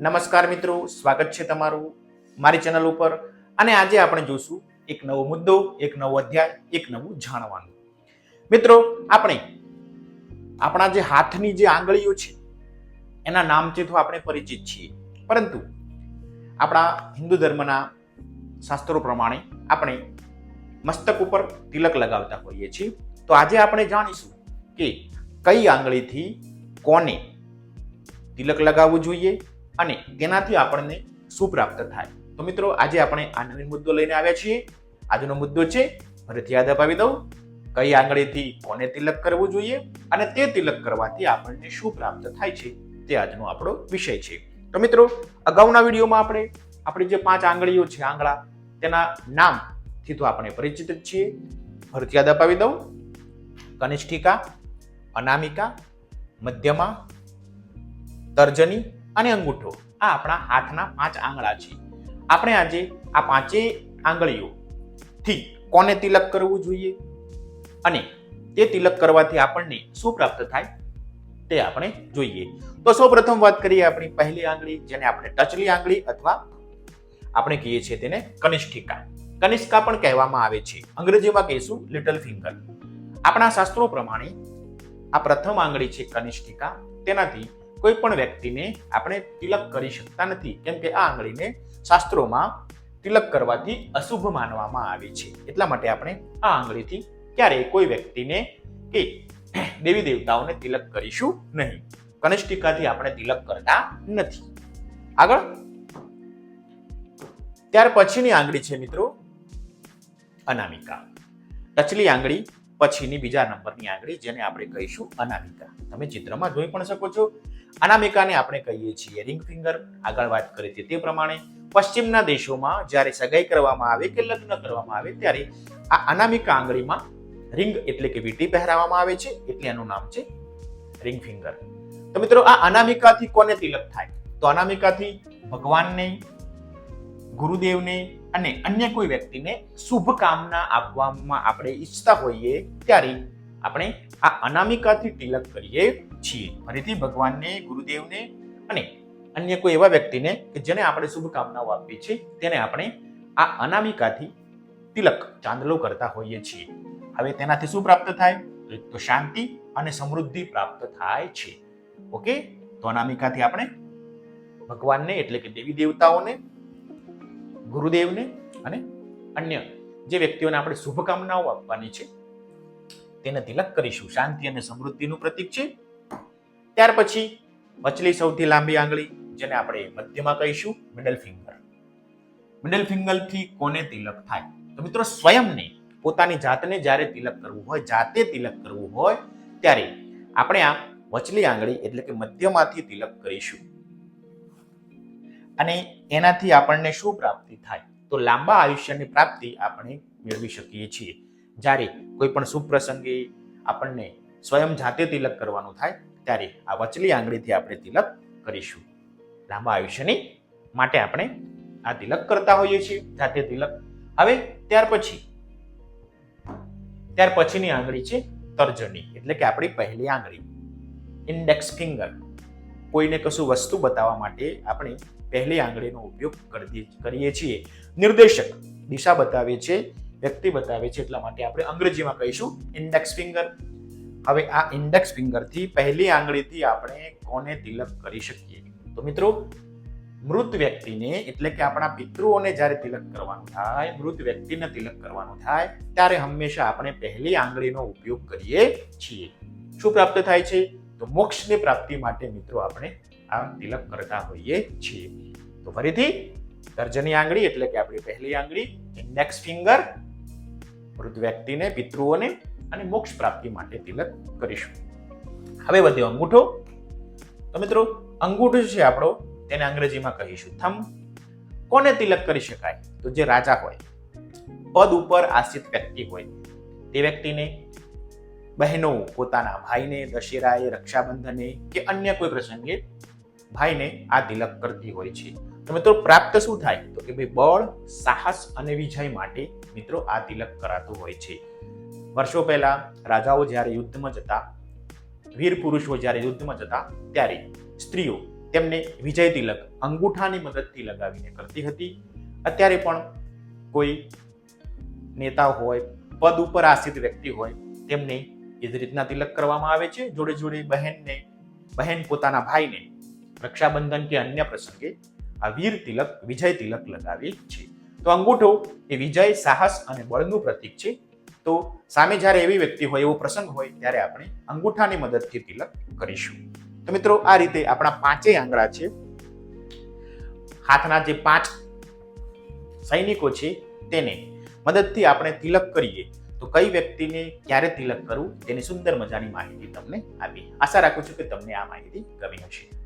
નમસ્કાર મિત્રો, સ્વાગત છે તમારું મારી ચેનલ ઉપર. અને આજે આપણે જોશું એક નવો મુદ્દો, એક નવો અધ્યાય, એક નવું જાણવાનું. મિત્રો, આપણે આપણા જે હાથની જે આંગળીઓ છે, એના નામથી તો આપણે પરિચિત છીએ. પરંતુ આપણા હિન્દુ ધર્મના શાસ્ત્રો પ્રમાણે આપણે મસ્તક ઉપર તિલક લગાવતા હોઈએ છીએ. તો આજે આપણે જાણીશું કે કઈ આંગળીથી કોને તિલક લગાવવું જોઈએ અને તેનાથી આપણને શું પ્રાપ્ત થાય. તો મિત્રો, આજે આપણે આ નવીન મુદ્દો લઈને આવ્યા છીએ. આજનો મુદ્દો છે, ફરીથી યાદ અપાવી દઉં, કઈ આંગળીથી કોને તિલક કરવું જોઈએ અને તે તિલક કરવાથી આપણને શું પ્રાપ્ત થાય છે, તે આજનો આપણો વિષય છે. તો મિત્રો, અગાઉના વિડીયોમાં આપણે, આપણી જે પાંચ આંગળીઓ છે, આંગળા, તેના નામથી તો આપણે પરિચિત જ છીએ. ફરીથી યાદ અપાવી દઉં, કનિષ્ઠિકા, અનામિકા, મધ્યમા, તર્જની અને અંગૂઠો. આ આપણા હાથના પાંચ આંગળા છે. આપણે આજે આ પાંચેય આંગળીઓથી કોને તિલક કરવું જોઈએ? અને તે તિલક કરવાથી આપણને શું પ્રાપ્ત થાય? તે આપણે જોઈએ. તો સૌ પ્રથમ વાત કરીએ આપણી પહેલી આંગળી, જેને આપણે ટચલી આંગળી અથવા આપણે કહીએ છીએ તેને કનિષ્ઠિકા. કનિષ્કા પણ કહેવામાં આવે છે. અંગ્રેજીમાં કહીશું લિટલ ફિંગર આપણા શાસ્ત્રો પ્રમાણે આ પ્રથમ આંગળી છે કનિષ્ઠિકા. તેનાથી કોઈ પણ વ્યક્તિને આપણે તિલક કરી શકતા નથી. કેમ કે આ આંગળીને શાસ્ત્રોમાં તિલક કરવાથી અશુભ માનવામાં આવે છે. એટલા માટે આપણે આ આંગળીથી ક્યારેય કોઈ વ્યક્તિને કે દેવી દેવતાઓને તિલક કરીશું નહીં. કનિષ્ઠિકાથી આપણે તિલક કરતા નથી. આગળ. ત્યાર પછીની આંગળી છે મિત્રો અનામિકા. ટચલી આંગળી પછીની બીજા નંબરની આંગળી જેને આપણે કહીશું અનામિકા. તમે ચિત્રમાં જોઈ પણ શકો છો અનામિકાને આપણે કહીએ છીએ રિંગ ફિંગર. આગળ વાત કરી હતી તે પ્રમાણે પશ્ચિમના દેશોમાં જ્યારે સગાઈ કરવામાં આવે કે લગ્ન કરવામાં આવે ત્યારે આ અનામિકા આંગળીમાં રિંગ એટલે કે વીંટી પહેરાવવામાં આવે છે. એટલે એનું નામ છે રિંગ ફિંગર. તો મિત્રો આ અનામિકાથી કોને તિલક થાય? તો અનામિકાથી ભગવાનને, ગુરુદેવને અને અન્ય કોઈ વ્યક્તિને શુભકામના આપવામાં આપણે ઈચ્છતા હોઈએ ત્યારે આપણે આ અનામિકાથી તિલક કરીએ છીએ. ફરીથી ભગવાનને, ગુરુદેવને અને અન્ય કોઈ એવા વ્યક્તિને કે જેને આપણે શુભકામનાઓ આપવી છે તેને આપણે આ અનામિકાથી તિલક ચાંદલો કરતા હોઈએ છીએ. હવે તેનાથી શું પ્રાપ્ત થાય? તો શાંતિ અને સમૃદ્ધિ પ્રાપ્ત થાય છે. ઓકે? તો અનામિકાથી આપણે ભગવાનને એટલે કે દેવી દેવતાઓને, ગુરુદેવને અને અન્ય જે વ્યક્તિઓને આપણે શુભકામનાઓ આપવાની છે તેને તિલક કરીશું. શાંતિ અને સમૃદ્ધિનું પ્રતીક છે. ત્યાર પછી વચલી સૌથી લાંબી આંગળી, જેને આપણે મધ્યમાં કહીશું મિડલ ફિંગર મિડલ ફિંગરથી કોને તિલક થાય? તો મિત્રો સ્વયંને, પોતાની જાતને જ્યારે તિલક કરવું હોય, જાતે તિલક કરવું હોય, ત્યારે આપણે આ વચલી આંગળી એટલે કે મધ્યમાંથી તિલક કરીશું. અને એનાથી આપણને શું પ્રાપ્તિ થાય? તો લાંબા આયુષ્યની પ્રાપ્તિ આપણે મેળવી શકીએ છીએ. જ્યારે કોઈ પણ શુભ પ્રસંગે આપણને સ્વયં જાતે તિલક કરવાનું થાય, ત્યારે આ વચલી આંગળીથી આપણે તિલક કરીશું. લાંબા આયુષ્યની માટે આપણે આ તિલક કરતા હોઈએ છીએ, જાતે તિલક. હવે ત્યાર પછી, ત્યાર પછીની આંગળી છે તર્જની, એટલે કે આપણી પહેલી આંગળી. Index finger. કોઈને કશું વસ્તુ બતાવવા માટે આપણે પહેલી આંગળીનો ઉપયોગ કરીએ છીએ. નિર્દેશક દિશા બતાવે છે વ્યક્તિ બતાવે છે એટલા માટે આપણે અંગ્રેજીમાં કહીશું ઇન્ડેક્સ ફિંગર હવે આ ઇન્ડેક્સ ફિંગરથી પહેલી આંગળીથી આપણે કોને તિલક કરી શકીએ? તો મિત્રો, મૃત વ્યક્તિને એટલે કે આપણા પિતૃઓને જ્યારે તિલક કરવાનું થાય, મૃત વ્યક્તિને તિલક કરવાનું થાય, ત્યારે હંમેશા આપણે પહેલી આંગળીનો ઉપયોગ કરીએ છીએ. શું પ્રાપ્ત થાય છે? તો મોક્ષની પ્રાપ્તિ માટે મિત્રો આપણે આ તિલક કરતા હોઈએ છીએ. તો ફરીથી તર્જની આંગળી એટલે કે આપણી પહેલી આંગળી ઇન્ડેક્સ ફિંગર મૃત વ્યક્તિને, પિતૃઓને અને મોક્ષ પ્રાપ્તિ માટે તિલક કરીશું. હવે વધ્યો અંગૂઠો. તો મિત્રો, અંગૂઠો છે આપણો, તેને અંગ્રેજીમાં કહીશું થમ. કોને તિલક કરી શકાય? તો જે રાજા હોય, પદ ઉપર આશ્રિત વ્યક્તિ હોય, તે વ્યક્તિને બહેનો પોતાના ભાઈને, દશેરાએ, રક્ષાબંધને કે અન્ય કોઈ પ્રસંગે ભાઈને આ તિલક કરતી હોય છે. તો મિત્રો, પ્રાપ્ત શું થાય? તો કે ભાઈ, બળ, સાહસ અને વિજય માટે મિત્રો, આ તિલક કરાતું હોય છે. વર્ષો પહેલા રાજાઓ જ્યારે યુદ્ધમાં જતા, વીર પુરુષો જ્યારે યુદ્ધમાં જતા, ત્યારે સ્ત્રીઓ તેમને વિજય તિલક, અંગૂઠાની મદદથી લગાવીને કરતી હતી. અત્યારે પણ કોઈ નેતા હોય, પદ ઉપર આશ્રિત વ્યક્તિ હોય, તેમને એ જ રીતના તિલક કરવામાં આવે છે. જોડે જોડે બહેનને, બહેન પોતાના ભાઈને રક્ષાબંધન કે અન્ય પ્રસંગે આ વીર તિલક, વિજય તિલક લગાવેલ છે. તો અંગૂઠો એ વિજય, સાહસ અને બળનું પ્રતીક છે. તો સામે જ્યારે એવી વ્યક્તિ હોય, એવો પ્રસંગ હોય, ત્યારે આપણે અંગૂઠાની મદદથી તિલક કરીશું. તો મિત્રો, આ રીતે આપણા પાંચેય આંગળા છે. હાથના જે પાંચ સૈનિકો છે, તેને મદદથી આપણે તિલક કરીએ. તો કઈ વ્યક્તિને ક્યારે તિલક કરવું, તેની સુંદર મજાની માહિતી તમને આપી આશા રાખું છું કે તમને આ માહિતી ગમી હશે.